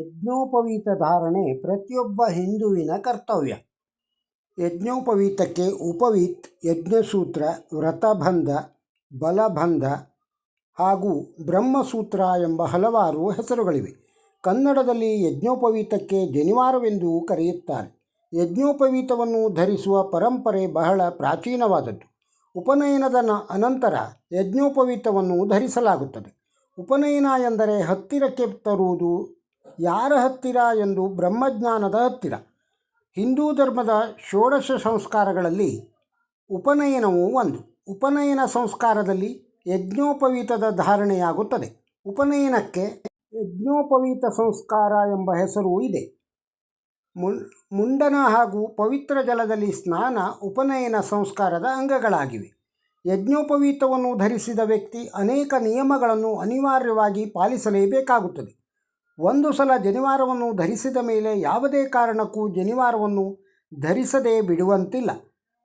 ಯಜ್ಞೋಪವೀತ ಧಾರಣೆ ಪ್ರತಿಯೊಬ್ಬ ಹಿಂದುವಿನ ಕರ್ತವ್ಯ. ಯಜ್ಞೋಪವೀತಕ್ಕೆ ಉಪವೀತ್, ಯಜ್ಞಸೂತ್ರ, ವ್ರತಬಂಧ, ಬಲಬಂಧ ಹಾಗೂ ಬ್ರಹ್ಮಸೂತ್ರ ಎಂಬ ಹಲವಾರು ಹೆಸರುಗಳಿವೆ. ಕನ್ನಡದಲ್ಲಿ ಯಜ್ಞೋಪವೀತಕ್ಕೆ ಜನಿವಾರವೆಂದು ಕರೆಯುತ್ತಾರೆ. ಯಜ್ಞೋಪವೀತವನ್ನು ಧರಿಸುವ ಪರಂಪರೆ ಬಹಳ ಪ್ರಾಚೀನವಾದದ್ದು. ಉಪನಯನದ ಅನಂತರ ಯಜ್ಞೋಪವೀತವನ್ನು ಧರಿಸಲಾಗುತ್ತದೆ. ಉಪನಯನ ಎಂದರೆ ಹತ್ತಿರಕ್ಕೆ ತರುವುದು ಯಾರ ಹತ್ತಿರ ಎಂದು ಬ್ರಹ್ಮಜ್ಞಾನದ ಹತ್ತಿರ. ಹಿಂದೂ ಧರ್ಮದ ಷೋಡಶ ಸಂಸ್ಕಾರಗಳಲ್ಲಿ ಉಪನಯನವು ಒಂದು. ಉಪನಯನ ಸಂಸ್ಕಾರದಲ್ಲಿ ಯಜ್ಞೋಪವೀತದ ಧಾರಣೆಯಾಗುತ್ತದೆ. ಉಪನಯನಕ್ಕೆ ಯಜ್ಞೋಪವೀತ ಸಂಸ್ಕಾರ ಎಂಬ ಹೆಸರು ಇದೆ. ಮುಂಡನ ಹಾಗೂ ಪವಿತ್ರ ಜಲದಲ್ಲಿ ಸ್ನಾನ, ಉಪನಯನ ಸಂಸ್ಕಾರದ ಅಂಗಗಳಾಗಿವೆ. ಯಜ್ಞೋಪವೀತವನ್ನು ಧರಿಸಿದ ವ್ಯಕ್ತಿ ಅನೇಕ ನಿಯಮಗಳನ್ನು ಅನಿವಾರ್ಯವಾಗಿ ಪಾಲಿಸಲೇಬೇಕಾಗುತ್ತದೆ. ಒಂದು ಸಲ ಜನಿವಾರವನ್ನು ಧರಿಸಿದ ಮೇಲೆ ಯಾವುದೇ ಕಾರಣಕ್ಕೂ ಜನಿವಾರವನ್ನು ಧರಿಸದೇ ಬಿಡುವಂತಿಲ್ಲ.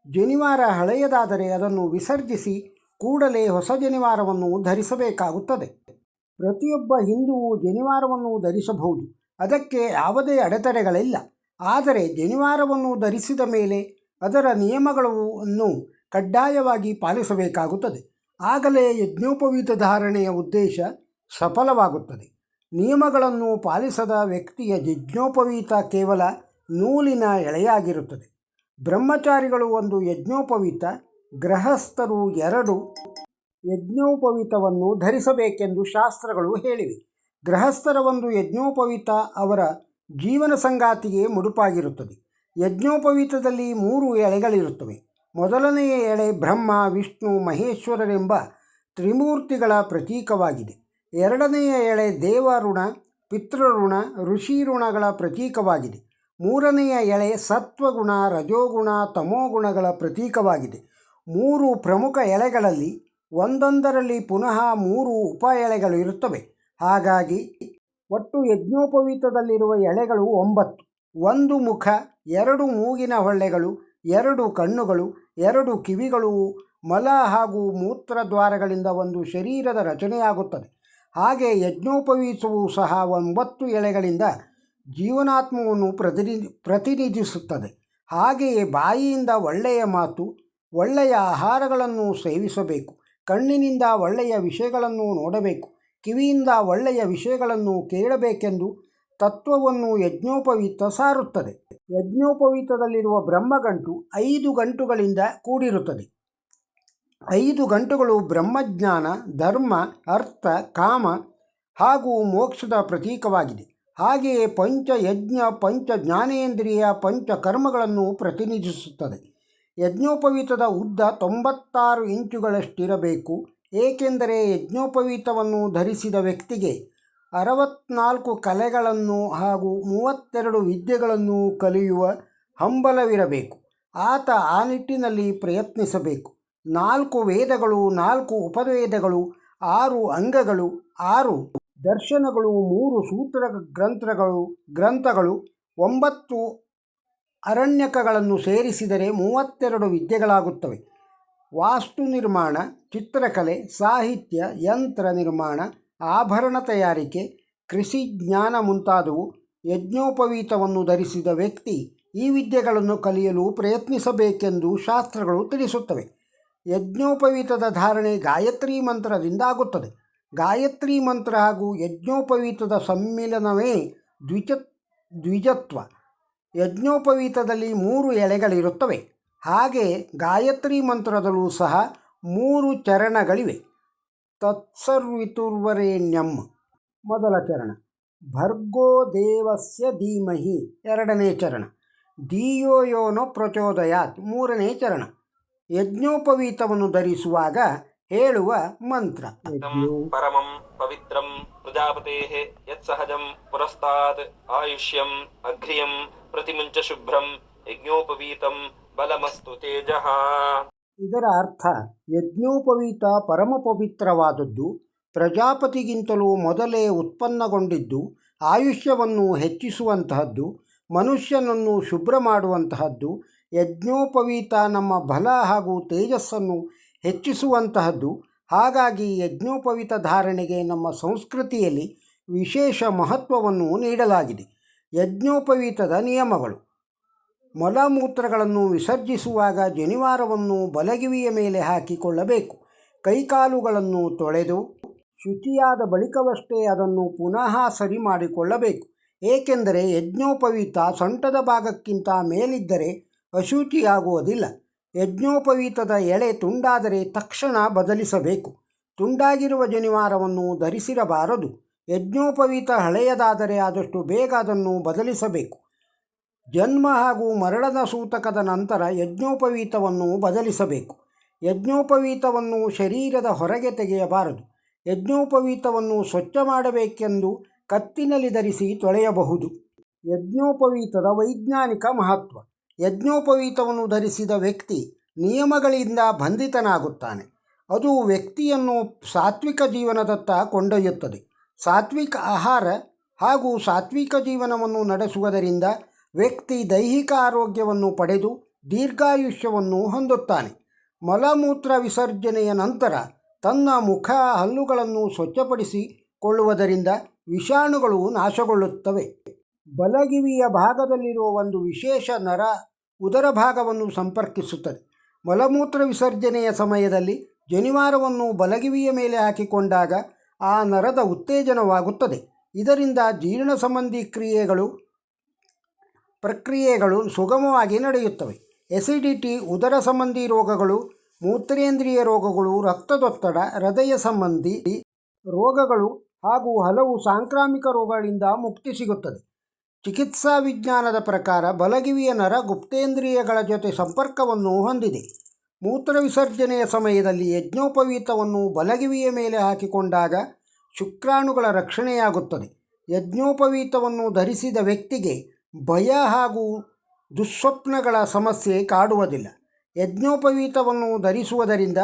ಜನಿವಾರ ಹಳೆಯದಾದರೆ ಅದನ್ನು ವಿಸರ್ಜಿಸಿ ಕೂಡಲೇ ಹೊಸ ಜನಿವಾರವನ್ನು ಧರಿಸಬೇಕಾಗುತ್ತದೆ. ಪ್ರತಿಯೊಬ್ಬ ಹಿಂದುವು ಜನಿವಾರವನ್ನು ಧರಿಸಬಹುದು. ಅದಕ್ಕೆ ಯಾವುದೇ ಅಡೆತಡೆಗಳಿಲ್ಲ. ಆದರೆ ಜನಿವಾರವನ್ನು ಧರಿಸಿದ ಮೇಲೆ ಅದರ ನಿಯಮಗಳನ್ನು ಕಡ್ಡಾಯವಾಗಿ ಪಾಲಿಸಬೇಕಾಗುತ್ತದೆ. ಆಗಲೇ ಯಜ್ಞೋಪವೀತ ಧಾರಣೆಯ ಉದ್ದೇಶ ಸಫಲವಾಗುತ್ತದೆ. ನಿಯಮಗಳನ್ನು ಪಾಲಿಸದ ವ್ಯಕ್ತಿಯ ಯಜ್ಞೋಪವೀತ ಕೇವಲ ನೂಲಿನ ಎಳೆಯಾಗಿರುತ್ತದೆ. ಬ್ರಹ್ಮಚಾರಿಗಳು ಒಂದು ಯಜ್ಞೋಪವೀತ, ಗೃಹಸ್ಥರು ಎರಡು ಯಜ್ಞೋಪವೀತವನ್ನು ಧರಿಸಬೇಕೆಂದು ಶಾಸ್ತ್ರಗಳು ಹೇಳಿವೆ. ಗೃಹಸ್ಥರ ಒಂದು ಯಜ್ಞೋಪವೀತ ಅವರ ಜೀವನ ಸಂಗಾತಿಗೆ ಮುಡುಪಾಗಿರುತ್ತದೆ. ಯಜ್ಞೋಪವೀತದಲ್ಲಿ ಮೂರು ಎಳೆಗಳಿರುತ್ತವೆ. ಮೊದಲನೆಯ ಎಳೆ ಬ್ರಹ್ಮ, ವಿಷ್ಣು, ಮಹೇಶ್ವರರೆಂಬ ತ್ರಿಮೂರ್ತಿಗಳ ಪ್ರತೀಕವಾಗಿದೆ. ಎರಡನೆಯ ಎಳೆ ದೇವಋಣ, ಪಿತೃಋಣ ಋಷಿ ಋಣಗಳ ಪ್ರತೀಕವಾಗಿದೆ. ಮೂರನೆಯ ಎಳೆ ಸತ್ವಗುಣ, ರಜೋಗುಣ, ತಮೋಗುಣಗಳ ಪ್ರತೀಕವಾಗಿದೆ. ಮೂರು ಪ್ರಮುಖ ಎಳೆಗಳಲ್ಲಿ ಒಂದೊಂದರಲ್ಲಿ ಪುನಃ ಮೂರು ಉಪ ಎಳೆಗಳು ಇರುತ್ತವೆ. ಹಾಗಾಗಿ ಒಟ್ಟು ಯಜ್ಞೋಪವೀತದಲ್ಲಿರುವ ಎಳೆಗಳು ಒಂಬತ್ತು. ಒಂದು ಮುಖ, ಎರಡು ಮೂಗಿನ ಹೊಳ್ಳೆಗಳು, ಎರಡು ಕಣ್ಣುಗಳು, ಎರಡು ಕಿವಿಗಳು, ಮಲ ಹಾಗೂ ಮೂತ್ರದ್ವಾರಗಳಿಂದ ಒಂದು ಶರೀರದ ರಚನೆಯಾಗುತ್ತದೆ. ಹಾಗೆ ಯಜ್ಞೋಪವೀತವು ಸಹ ಒಂಬತ್ತು ಎಳೆಗಳಿಂದ ಜೀವನಾತ್ಮವನ್ನು ಪ್ರತಿನಿ, ಪ್ರತಿನಿಧಿಸುತ್ತದೆ. ಹಾಗೆಯೇ ಬಾಯಿಯಿಂದ ಒಳ್ಳೆಯ ಮಾತು, ಒಳ್ಳೆಯ ಆಹಾರಗಳನ್ನು ಸೇವಿಸಬೇಕು, ಕಣ್ಣಿನಿಂದ ಒಳ್ಳೆಯ ವಿಷಯಗಳನ್ನು ನೋಡಬೇಕು, ಕಿವಿಯಿಂದ ಒಳ್ಳೆಯ ವಿಷಯಗಳನ್ನು ಕೇಳಬೇಕೆಂದು ತತ್ವವನ್ನು ಯಜ್ಞೋಪವೀತ ಸಾರುತ್ತದೆ. ಯಜ್ಞೋಪವೀತದಲ್ಲಿರುವ ಬ್ರಹ್ಮಗಂಟು ಐದು ಗಂಟುಗಳಿಂದ ಕೂಡಿರುತ್ತದೆ. ಐದು ಗಂಟುಗಳು ಬ್ರಹ್ಮಜ್ಞಾನ, ಧರ್ಮ, ಅರ್ಥ, ಕಾಮ ಹಾಗೂ ಮೋಕ್ಷದ ಪ್ರತೀಕವಾಗಿದೆ. ಹಾಗೆಯೇ ಪಂಚ ಯಜ್ಞ, ಪಂಚ ಜ್ಞಾನೇಂದ್ರಿಯ, ಪಂಚ ಕರ್ಮಗಳನ್ನು ಪ್ರತಿನಿಧಿಸುತ್ತದೆ. ಯಜ್ಞೋಪವೀತದ ಉದ್ದ ತೊಂಬತ್ತಾರು ಇಂಚುಗಳಷ್ಟಿರಬೇಕು. ಏಕೆಂದರೆ ಯಜ್ಞೋಪವೀತವನ್ನು ಧರಿಸಿದ ವ್ಯಕ್ತಿಗೆ ಅರವತ್ನಾಲ್ಕು ಕಲೆಗಳನ್ನು ಹಾಗೂ ಮೂವತ್ತೆರಡು ವಿದ್ಯೆಗಳನ್ನು ಕಲಿಯುವ ಹಂಬಲವಿರಬೇಕು. ಆತ ಆ ನಿಟ್ಟಿನಲ್ಲಿ ಪ್ರಯತ್ನಿಸಬೇಕು. ನಾಲ್ಕು ವೇದಗಳು, ನಾಲ್ಕು ಉಪವೇದಗಳು, ಆರು ಅಂಗಗಳು, ಆರು ದರ್ಶನಗಳು, ಮೂರು ಸೂತ್ರ ಗ್ರಂಥಗಳು ಗ್ರಂಥಗಳು, ಒಂಬತ್ತು ಅರಣ್ಯಕಗಳನ್ನು ಸೇರಿಸಿದರೆ ಮೂವತ್ತೆರಡು ವಿದ್ಯೆಗಳಾಗುತ್ತವೆ. ವಾಸ್ತು ನಿರ್ಮಾಣ, ಚಿತ್ರಕಲೆ, ಸಾಹಿತ್ಯ, ಯಂತ್ರ ನಿರ್ಮಾಣ, ಆಭರಣ ತಯಾರಿಕೆ, ಕೃಷಿ ಜ್ಞಾನ ಮುಂತಾದವು ಯಜ್ಞೋಪವೀತವನ್ನು ಧರಿಸಿದ ವ್ಯಕ್ತಿ ಈ ವಿದ್ಯೆಗಳನ್ನು ಕಲಿಯಲು ಪ್ರಯತ್ನಿಸಬೇಕೆಂದು ಶಾಸ್ತ್ರಗಳು ತಿಳಿಸುತ್ತವೆ. ಯಜ್ಞೋಪವೀತದ ಧಾರಣೆ ಗಾಯತ್ರಿ ಮಂತ್ರದಿಂದ ಆಗುತ್ತದೆ ಗಾಯತ್ರಿ ಮಂತ್ರ ಹಾಗೂ ಯಜ್ಞೋಪವೀತದ ಸಮ್ಮಿಲನವೇ ದ್ವಿಜ ದ್ವಿಜತ್ವ. ಯಜ್ಞೋಪವೀತದಲ್ಲಿ ಮೂರು ಎಳೆಗಳಿರುತ್ತವೆ. ಹಾಗೆ ಗಾಯತ್ರಿ ಮಂತ್ರದಲ್ಲೂ ಸಹ ಮೂರು ಚರಣಗಳಿವೆ. ತತ್ಸರ್ವಿತುರ್ವರೇಣ್ಯಂ ಮೊದಲ ಚರಣ. ಭರ್ಗೋ ದೇವಸ್ಯ ಧೀಮಹಿ ಎರಡನೇ ಚರಣ. ಧಿಯೋ ಯೋನೋ ಪ್ರಚೋದಯಾತ್ ಮೂರನೇ ಚರಣ. ಯಜ್ಞೋಪವೀತವನ್ನು ಧರಿಸುವಾಗ ಹೇಳುವ ಮಂತ್ರ. ಪರಮಂ ಪವಿತ್ರಂ ಪ್ರಜಾಪತೆ ಯತ್ಸಹಜಂ ಪುರಸ್ತಾತ್ ಆಯುಷ್ಯಂ ಅಘ್ರಿಯಂ ಪ್ರತಿಮುಂಚ ಶುಭ್ರಂ ಯಜ್ಞೋಪವೀತಂ ಬಲಮಸ್ತು ತೇಜಃ. ಇದರ ಅರ್ಥ ಯಜ್ಞೋಪವೀತ ಪರಮ ಪವಿತ್ರವಾದದ್ದು ಪ್ರಜಾಪತಿಗಿಂತಲೂ ಮೊದಲೇ ಉತ್ಪನ್ನಗೊಂಡಿದ್ದು ಆಯುಷ್ಯವನ್ನು ಹೆಚ್ಚಿಸುವಂತಹದ್ದು ಮನುಷ್ಯನನ್ನು ಶುಭ್ರ ಮಾಡುವಂತಹದ್ದು ಯಜ್ಞೋಪವೀತ ನಮ್ಮ ಬಲ ಹಾಗೂ ತೇಜಸ್ಸನ್ನು ಹೆಚ್ಚಿಸುವಂತಹದ್ದು. ಹಾಗಾಗಿ ಯಜ್ಞೋಪವೀತ ಧಾರಣೆಗೆ ನಮ್ಮ ಸಂಸ್ಕೃತಿಯಲ್ಲಿ ವಿಶೇಷ ಮಹತ್ವವನ್ನು ನೀಡಲಾಗಿದೆ. ಯಜ್ಞೋಪವೀತದ ನಿಯಮಗಳು. ಮಲಮೂತ್ರಗಳನ್ನು ವಿಸರ್ಜಿಸುವಾಗ ಜನಿವಾರವನ್ನು ಬಲಗಿವಿಯ ಮೇಲೆ ಹಾಕಿಕೊಳ್ಳಬೇಕು. ಕೈಕಾಲುಗಳನ್ನು ತೊಳೆದು ಶುಚಿಯಾದ ಬಳಿಕವಷ್ಟೇ ಅದನ್ನು ಪುನಃ ಸರಿ ಮಾಡಿಕೊಳ್ಳಬೇಕು ಏಕೆಂದರೆ ಯಜ್ಞೋಪವೀತ ಸೊಂಟದ ಭಾಗಕ್ಕಿಂತ ಮೇಲಿದ್ದರೆ ಅಶುಚಿಯಾಗುವುದಿಲ್ಲ ಯಜ್ಞೋಪವೀತದ ಎಳೆ ತುಂಡಾದರೆ ತಕ್ಷಣ ಬದಲಿಸಬೇಕು. ತುಂಡಾಗಿರುವ ಜನಿವಾರವನ್ನು ಧರಿಸಿರಬಾರದು. ಯಜ್ಞೋಪವೀತ ಹಳೆಯದಾದರೆ ಆದಷ್ಟು ಬೇಗ ಅದನ್ನು ಬದಲಿಸಬೇಕು. ಜನ್ಮ ಹಾಗೂ ಮರಣದ ಸೂತಕದ ನಂತರ ಯಜ್ಞೋಪವೀತವನ್ನು ಬದಲಿಸಬೇಕು. ಯಜ್ಞೋಪವೀತವನ್ನು ಶರೀರದ ಹೊರಗೆ ತೆಗೆಯಬಾರದು. ಯಜ್ಞೋಪವೀತವನ್ನು ಸ್ವಚ್ಛ ಮಾಡಬೇಕೆಂದು ಕತ್ತಿನಲ್ಲಿ ಧರಿಸಿ ತೊಳೆಯಬಹುದು. ಯಜ್ಞೋಪವೀತದ ವೈಜ್ಞಾನಿಕ ಮಹತ್ವ. ಯಜ್ಞೋಪವೀತವನ್ನು ಧರಿಸಿದ ವ್ಯಕ್ತಿ ನಿಯಮಗಳಿಂದ ಬಂಧಿತನಾಗುತ್ತಾನೆ. ಅದು ವ್ಯಕ್ತಿಯನ್ನು ಸಾತ್ವಿಕ ಜೀವನದತ್ತ ಕೊಂಡೊಯ್ಯುತ್ತದೆ. ಸಾತ್ವಿಕ ಆಹಾರ ಹಾಗೂ ಸಾತ್ವಿಕ ಜೀವನವನ್ನು ನಡೆಸುವುದರಿಂದ ವ್ಯಕ್ತಿ ದೈಹಿಕ ಆರೋಗ್ಯವನ್ನು ಪಡೆದು ದೀರ್ಘಾಯುಷ್ಯವನ್ನು ಹೊಂದುತ್ತಾನೆ. ಮಲಮೂತ್ರ ವಿಸರ್ಜನೆಯ ನಂತರ ತನ್ನ ಮುಖ ಹಲ್ಲುಗಳನ್ನು ಸ್ವಚ್ಛಪಡಿಸಿಕೊಳ್ಳುವುದರಿಂದ ವಿಷಾಣುಗಳು ನಾಶಗೊಳ್ಳುತ್ತವೆ. ಬಲಗಿವಿಯ ಭಾಗದಲ್ಲಿರುವ ಒಂದು ವಿಶೇಷ ನರ ಉದರ ಭಾಗವನ್ನು ಸಂಪರ್ಕಿಸುತ್ತದೆ. ಮಲಮೂತ್ರ ವಿಸರ್ಜನೆಯ ಸಮಯದಲ್ಲಿ ಜನಿವಾರವನ್ನು ಬಲಗಿವಿಯ ಮೇಲೆ ಹಾಕಿಕೊಂಡಾಗ ಆ ನರದ ಉತ್ತೇಜನವಾಗುತ್ತದೆ. ಇದರಿಂದ ಜೀರ್ಣ ಸಂಬಂಧಿ ಕ್ರಿಯೆಗಳು, ಪ್ರಕ್ರಿಯೆಗಳು ಸುಗಮವಾಗಿ ನಡೆಯುತ್ತವೆ. ಎಸಿಡಿಟಿ, ಉದರ ಸಂಬಂಧಿ ರೋಗಗಳು, ಮೂತ್ರೇಂದ್ರಿಯ ರೋಗಗಳು, ರಕ್ತದೊತ್ತಡ, ಹೃದಯ ಸಂಬಂಧಿ ರೋಗಗಳು ಹಾಗೂ ಹಲವು ಸಾಂಕ್ರಾಮಿಕ ರೋಗಗಳಿಂದ ಮುಕ್ತಿ ಸಿಗುತ್ತದೆ. ಚಿಕಿತ್ಸಾ ವಿಜ್ಞಾನದ ಪ್ರಕಾರ ಬಲಗಿವಿಯ ನರ ಗುಪ್ತೇಂದ್ರಿಯಗಳ ಜೊತೆ ಸಂಪರ್ಕವನ್ನು ಹೊಂದಿದೆ. ಮೂತ್ರ ವಿಸರ್ಜನೆಯ ಸಮಯದಲ್ಲಿ ಯಜ್ಞೋಪವೀತವನ್ನು ಬಲಗಿವಿಯ ಮೇಲೆ ಹಾಕಿಕೊಂಡಾಗ ಶುಕ್ರಾಣುಗಳ ರಕ್ಷಣೆಯಾಗುತ್ತದೆ. ಯಜ್ಞೋಪವೀತವನ್ನು ಧರಿಸಿದ ವ್ಯಕ್ತಿಗೆ ಭಯ ಹಾಗೂ ದುಸ್ವಪ್ನಗಳ ಸಮಸ್ಯೆ ಕಾಡುವುದಿಲ್ಲ. ಯಜ್ಞೋಪವೀತವನ್ನು ಧರಿಸುವುದರಿಂದ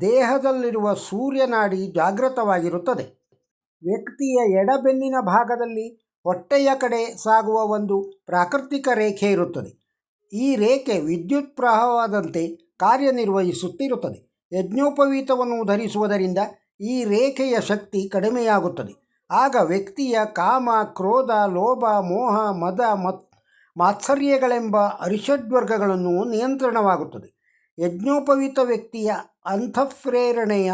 ದೇಹದಲ್ಲಿರುವ ಸೂರ್ಯನಾಡಿ ಜಾಗೃತವಾಗಿರುತ್ತದೆ. ವ್ಯಕ್ತಿಯ ಎಡಬೆನ್ನಿನ ಭಾಗದಲ್ಲಿ ಹೊಟ್ಟೆಯ ಕಡೆ ಸಾಗುವ ಒಂದು ಪ್ರಾಕೃತಿಕ ರೇಖೆ ಇರುತ್ತದೆ. ಈ ರೇಖೆ ವಿದ್ಯುತ್ ಪ್ರವಾಹವಾದಂತೆ ಕಾರ್ಯನಿರ್ವಹಿಸುತ್ತಿರುತ್ತದೆ. ಯಜ್ಞೋಪವೀತವನ್ನು ಧರಿಸುವುದರಿಂದ ಈ ರೇಖೆಯ ಶಕ್ತಿ ಕಡಿಮೆಯಾಗುತ್ತದೆ. ಆಗ ವ್ಯಕ್ತಿಯ ಕಾಮ, ಕ್ರೋಧ, ಲೋಭ, ಮೋಹ, ಮದ, ಮತ್, ಮಾತ್ಸರ್ಯಗಳೆಂಬ ಅರಿಷಡ್ವರ್ಗಗಳನ್ನು ನಿಯಂತ್ರಣವಾಗುತ್ತದೆ. ಯಜ್ಞೋಪವೀತ ವ್ಯಕ್ತಿಯ ಅಂತಃಪ್ರೇರಣೆಯ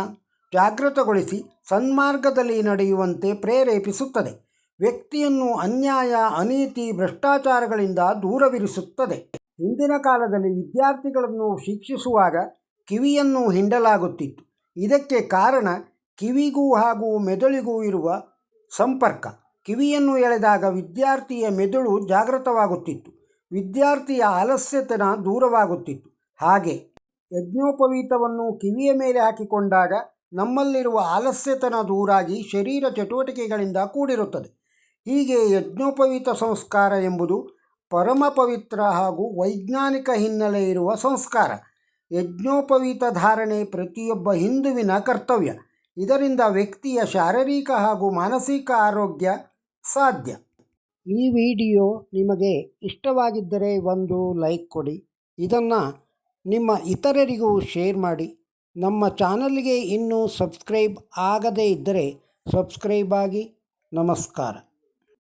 ಜಾಗೃತಗೊಳಿಸಿ ಸನ್ಮಾರ್ಗದಲ್ಲಿ ನಡೆಯುವಂತೆ ಪ್ರೇರೇಪಿಸುತ್ತದೆ. ವ್ಯಕ್ತಿಯನ್ನು ಅನ್ಯಾಯ, ಅನೀತಿ, ಭ್ರಷ್ಟಾಚಾರಗಳಿಂದ ದೂರವಿರಿಸುತ್ತದೆ. ಹಿಂದಿನ ಕಾಲದಲ್ಲಿ ವಿದ್ಯಾರ್ಥಿಗಳನ್ನು ಶಿಕ್ಷಿಸುವಾಗ ಕಿವಿಯನ್ನು ಹಿಂಡಲಾಗುತ್ತಿತ್ತು. ಇದಕ್ಕೆ ಕಾರಣ ಕಿವಿಗೂ ಹಾಗೂ ಮೆದುಳಿಗೂ ಇರುವ ಸಂಪರ್ಕ. ಕಿವಿಯನ್ನು ಎಳೆದಾಗ ವಿದ್ಯಾರ್ಥಿಯ ಮೆದುಳು ಜಾಗೃತವಾಗುತ್ತಿತ್ತು. ವಿದ್ಯಾರ್ಥಿಯ ಆಲಸ್ಯತನ ದೂರವಾಗುತ್ತಿತ್ತು. ಹಾಗೆ ಯಜ್ಞೋಪವೀತವನ್ನು ಕಿವಿಯ ಮೇಲೆ ಹಾಕಿಕೊಂಡಾಗ ನಮ್ಮಲ್ಲಿರುವ ಆಲಸ್ಯತನ ದೂರಾಗಿ ಶರೀರ ಚಟುವಟಿಕೆಗಳಿಂದ ಕೂಡಿರುತ್ತದೆ. ಹೀಗೆ ಯಜ್ಞೋಪವೀತ ಸಂಸ್ಕಾರ ಎಂಬುದು ಪರಮ ಪವಿತ್ರ ಹಾಗೂ ವೈಜ್ಞಾನಿಕ ಹಿನ್ನೆಲೆ ಇರುವ ಸಂಸ್ಕಾರ. ಯಜ್ಞೋಪವೀತ ಧಾರಣೆ ಪ್ರತಿಯೊಬ್ಬ ಹಿಂದುವಿನ ಕರ್ತವ್ಯ. ಇದರಿಂದ ವ್ಯಕ್ತಿಯ ಶಾರೀರಿಕ ಹಾಗೂ ಮಾನಸಿಕ ಆರೋಗ್ಯ ಸಾಧ್ಯ. ಈ ವಿಡಿಯೋ ನಿಮಗೆ ಇಷ್ಟವಾಗಿದ್ದರೆ ಒಂದು ಲೈಕ್ ಕೊಡಿ. ಇದನ್ನು ನಿಮ್ಮ ಇತರರಿಗೂ ಶೇರ್ ಮಾಡಿ. ನಮ್ಮ ಚಾನಲ್ಗೆ ಇನ್ನೂ ಸಬ್ಸ್ಕ್ರೈಬ್ ಆಗದೇ ಇದ್ದರೆ ಸಬ್ಸ್ಕ್ರೈಬ್ ಆಗಿ. ನಮಸ್ಕಾರ.